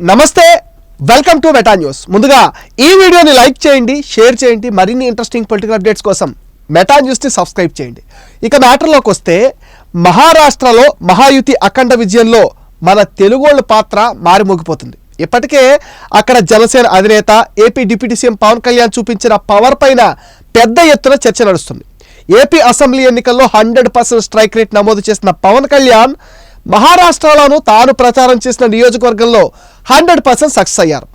నమస్తే welcome to meta news ముందుగా ఈ వీడియోని లైక్ చేయండి షేర్ చేయండి మరిన్ని ఇంట్రెస్టింగ్ పొలిటికల్ అప్డేట్స్ కోసం మెటా న్యూస్ని సబ్స్క్రైబ్ చేయండి. ఇక మ్యాటర్లోకి వస్తే మహారాష్ట్రలో మహాయుతి అఖండ విజయంలో మన తెలుగోళ్ళ పాత్ర మారిమోగిపోతుంది. ఇప్పటికే అక్కడ జనసేన అధినేత AP deputy CM Pawan Kalyan చూపించిన పవర్ పైన పెద్ద ఎత్తున చర్చ నడుస్తుంది. ఏపీ అసెంబ్లీ ఎన్నికల్లో హండ్రెడ్ పర్సెంట్ స్ట్రైక్ రేట్ నమోదు చేసిన పవన్ కళ్యాణ్ మహారాష్ట్రలోనూ తాను ప్రచారం చేసిన నియోజకవర్గంలో హండ్రెడ్ పర్సెంట్ సక్సెస్ అయ్యారు.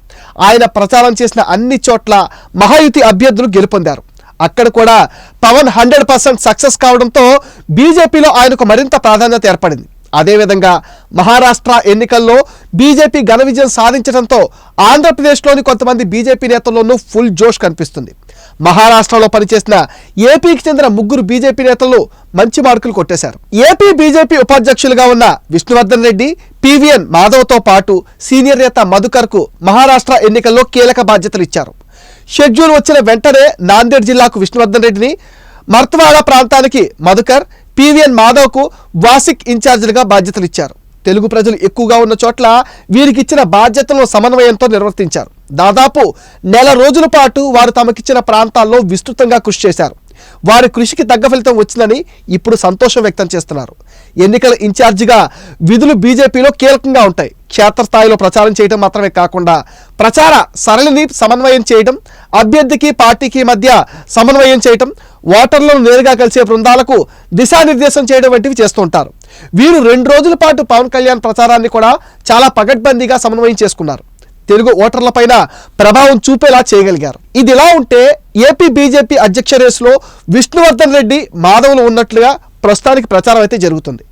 ఆయన ప్రచారం చేసిన అన్ని చోట్ల మహాయుతి అభ్యర్థులు గెలుపొందారు. అక్కడ కూడా పవన్ హండ్రెడ్ పర్సెంట్ సక్సెస్ కావడంతో బీజేపీలో ఆయనకు మరింత ప్రాధాన్యత ఏర్పడింది. అదేవిధంగా మహారాష్ట్ర ఎన్నికల్లో బీజేపీ ఘన విజయం సాధించడంతో ఆంధ్రప్రదేశ్లోని కొంతమంది బీజేపీ నేతల్లోనూ ఫుల్ జోష్ కనిపిస్తుంది. మహారాష్ట్రలో పనిచేసిన ఏపీకి చెందిన ముగ్గురు బీజేపీ నేతలు మంచి మార్కులు కొట్టేశారు. ఏపీ బీజేపీ ఉపాధ్యక్షులుగా ఉన్న విష్ణువర్ధన్ రెడ్డి పివిఎన్ మాధవ్తో పాటు సీనియర్ నేత మధుకర్కు మహారాష్ట్ర ఎన్నికల్లో కీలక బాధ్యతలు ఇచ్చారు. షెడ్యూల్ వచ్చిన వెంటనే నాందేడ్ జిల్లాకు విష్ణువర్ధన్ రెడ్డిని మర్త్వాడ ప్రాంతానికి మధుకర్ పివిఎన్ మాధవ్కు వాసిక్ ఇన్ఛార్జీలుగా బాధ్యతలు ఇచ్చారు. తెలుగు ప్రజలు ఎక్కువగా ఉన్న చోట్ల వీరికిచ్చిన బాధ్యతలను సమన్వయంతో నిర్వర్తించారు. దాదాపు నెల రోజుల పాటు వారు తమకిచ్చిన ప్రాంతాల్లో విస్తృతంగా కృషి చేశారు. వారి కృషికి తగ్గ ఫలితం వచ్చిందని ఇప్పుడు సంతోషం వ్యక్తం చేస్తున్నారు. ఎన్నికల ఇన్ఛార్జిగా విధులు బీజేపీలో కీలకంగా ఉంటాయి. క్షేత్రస్థాయిలో ప్రచారం చేయడం మాత్రమే కాకుండా ప్రచార సరళిని సమన్వయం చేయడం అభ్యర్థికి పార్టీకి మధ్య సమన్వయం చేయడం ఓటర్లను నేరుగా కలిసే బృందాలకు దిశానిర్దేశం చేయడం వంటివి చేస్తుంటారు వీరు రెండు రోజుల పాటు పవన్ కళ్యాణ్ ప్రచారాన్ని కూడా చాలా పగడ్బందీగా సమన్వయం చేసుకున్నారు. తెలుగు ఓటర్లపైన ప్రభావం చూపేలా చేయగలిగారు. ఇది ఇలా ఉంటే ఏపీ బీజేపీ అధ్యక్ష రేసులో విష్ణువర్ధన్ రెడ్డి మాధవులు ఉన్నట్లుగా ప్రస్తుతానికి ప్రచారం అయితే జరుగుతుంది.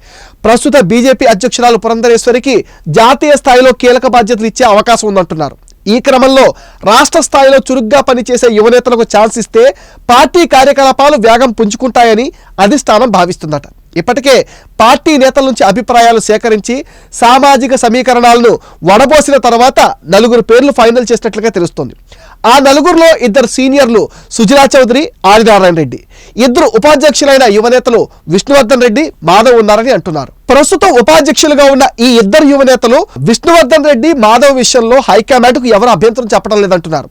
ప్రస్తుత బీజేపీ అధ్యక్షురాలు పురంధరేశ్వరికి జాతీయ స్థాయిలో కీలక బాధ్యతలు ఇచ్చే అవకాశం ఉందంటున్నారు. ఈ క్రమంలో రాష్ట్ర స్థాయిలో చురుగ్గా పనిచేసే యువనేతలకు ఛాన్స్ ఇస్తే పార్టీ కార్యకలాపాలు వేగం పుంజుకుంటాయని అధిష్టానం భావిస్తుందట. ఇప్పటికే పార్టీ నేతల నుంచి అభిప్రాయాలు సేకరించి సామాజిక సమీకరణాలను వడబోసిన తర్వాత నలుగురు పేర్లు ఫైనల్ చేసినట్లుగా తెలుస్తోంది. ఆ నలుగురిలో ఇద్దరు సీనియర్లు సుజనా చౌదరి ఆదినారాయణ రెడ్డి. ఇద్దరు ఉపాధ్యక్షులైన యువనేతలు విష్ణువర్ధన్ రెడ్డి మాధవ్ ఉన్నారని అంటున్నారు. ప్రస్తుతం ఉపాధ్యక్షులుగా ఉన్న ఈ ఇద్దరు యువనేతలు విష్ణువర్ధన్ రెడ్డి మాధవ్ విషయంలో హైకమాండ్కు ఎవరు అభ్యంతరం చెప్పడం లేదంటున్నారు.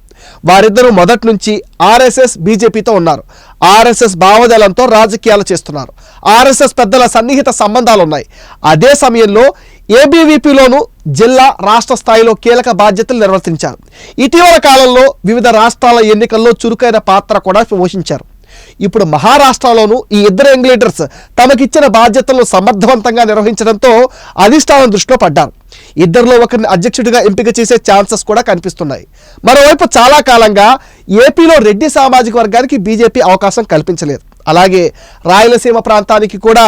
వారిద్దరూ మొదటి నుంచి ఆర్ఎస్ఎస్ బీజేపీతో ఉన్నారు. ఆర్ఎస్ఎస్ భావజాలంతో రాజకీయాలు చేస్తున్నారు. ఆర్ఎస్ఎస్ పెద్దల సన్నిహిత సంబంధాలు ఉన్నాయి అదే సమయంలో ఏబీవీపీలోనూ జిల్లా రాష్ట్ర స్థాయిలో కీలక బాధ్యతలు నిర్వర్తించారు. ఇటీవల కాలంలో వివిధ రాష్ట్రాల ఎన్నికల్లో చురుకైన పాత్ర కూడా పోషించారు. ఇప్పుడు మహారాష్ట్రలోనూ ఈ ఇద్దరు యంగ్ తమకిచ్చిన బాధ్యతలను సమర్థవంతంగా నిర్వహించడంతో అధిష్టానం దృష్టిలో పడ్డారు. ఇద్దరిలో ఒకరిని అధ్యక్షుడిగా ఎంపిక చేసే ఛాన్సెస్ కూడా కనిపిస్తున్నాయి. మరోవైపు చాలా కాలంగా ఏపీలో రెడ్డి సామాజిక వర్గానికి బీజేపీ అవకాశం కల్పించలేదు. అలాగే రాయలసీమ ప్రాంతానికి కూడా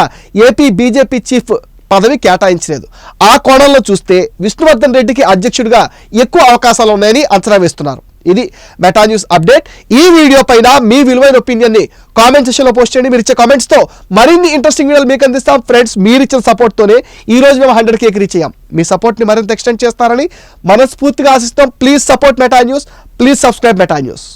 ఏపీ బీజేపీ చీఫ్ పదవి కేటాయించలేదు. ఆ కోణంలో చూస్తే విష్ణువర్ధన్ రెడ్డికి అధ్యక్షుడిగా ఎక్కువ అవకాశాలు ఉన్నాయని అంచనా వేస్తున్నారు. ఇది మెటా న్యూస్ అప్డేట్ ఈ వీడియో పైన మీ విలువైన ఒపీనియన్ని కామెంట్ సెషన్లో పోస్ట్ చేయండి. మీరు ఇచ్చే కామెంట్స్తో మరిన్ని ఇంట్రెస్టింగ్ వీడియోలు మీకు అందిస్తాం. ఫ్రెండ్స్ మీరు ఇచ్చిన సపోర్ట్తోనే ఈ రోజు మేము హండ్రెడ్ కేక్ రీచ్ అయ్యాం. మీ సపోర్ట్ని మరింత ఎక్స్టెండ్ చేస్తారని మనస్ఫూర్తిగా ఆశిస్తాం please support Meta news please subscribe Meta news